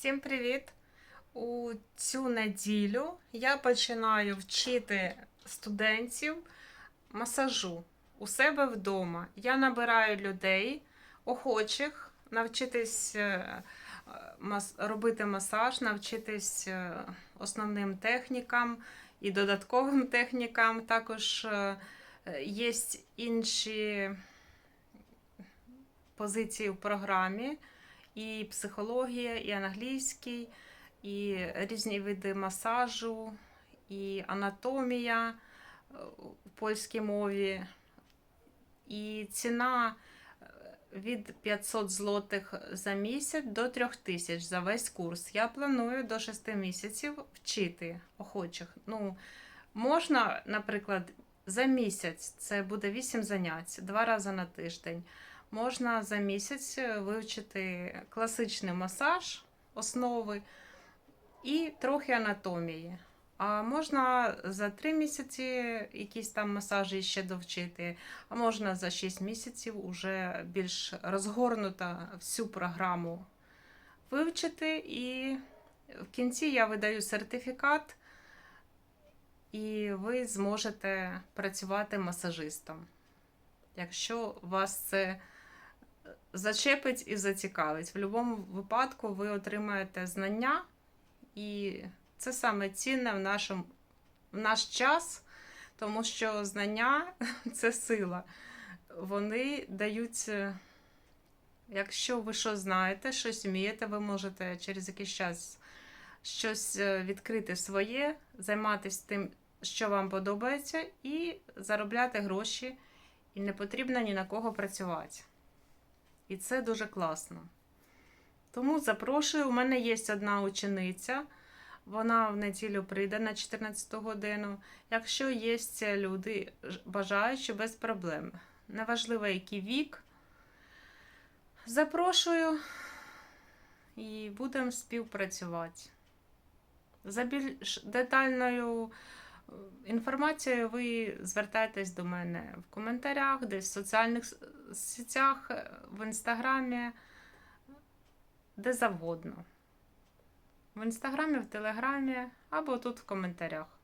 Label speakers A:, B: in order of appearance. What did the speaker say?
A: Всім привіт! У цю неділю я починаю вчити студентів масажу у себе вдома. Я набираю людей, охочих навчитись е, робити масаж, навчитись е, основним технікам і додатковим технікам. Також е, є інші позиції в програмі і психологія, і англійський, і різні види масажу, і анатомія е, в польській мові. І ціна е, від 500 злотих за місяць до 3000 за весь курс. Я планую до 6 місяців вчити охочих. Ну, можна, наприклад, за місяць це буде 8 занять, два рази на тиждень. Можна за місяць вивчити класичний масаж, основи і трохи анатомії. А можна за 3 місяці якісь там масажі ще довчити, а можна за 6 місяців уже більш розгорнуто всю програму вивчити. І в кінці я видаю сертифікат, і ви зможете працювати масажистом. Якщо вас це зачепить і зацікавить. В будь-якому випадку ви отримаєте знання, і це саме цінне в, нашому, в наш час, тому що знання це сила. Вони дають, е, якщо ви що знаєте, щось вмієте, ви можете через якийсь час щось е, відкрити своє, займатися тим, що вам подобається, і заробляти гроші, і не потрібно ні на кого працювати. І це дуже класно. Тому запрошую, у мене є одна учениця. Вона в неділю прийде на 14 годину. Якщо є люди бажаючі без проблем. Неважливо, який вік. Запрошую і будемо співпрацювати. За більш детальною інформацією ви звертайтесь до мене в коментарях, десь в соціальних сетях, е, в інстаграмі, де завгодно. В інстаграмі, в телеграмі або тут в коментарях.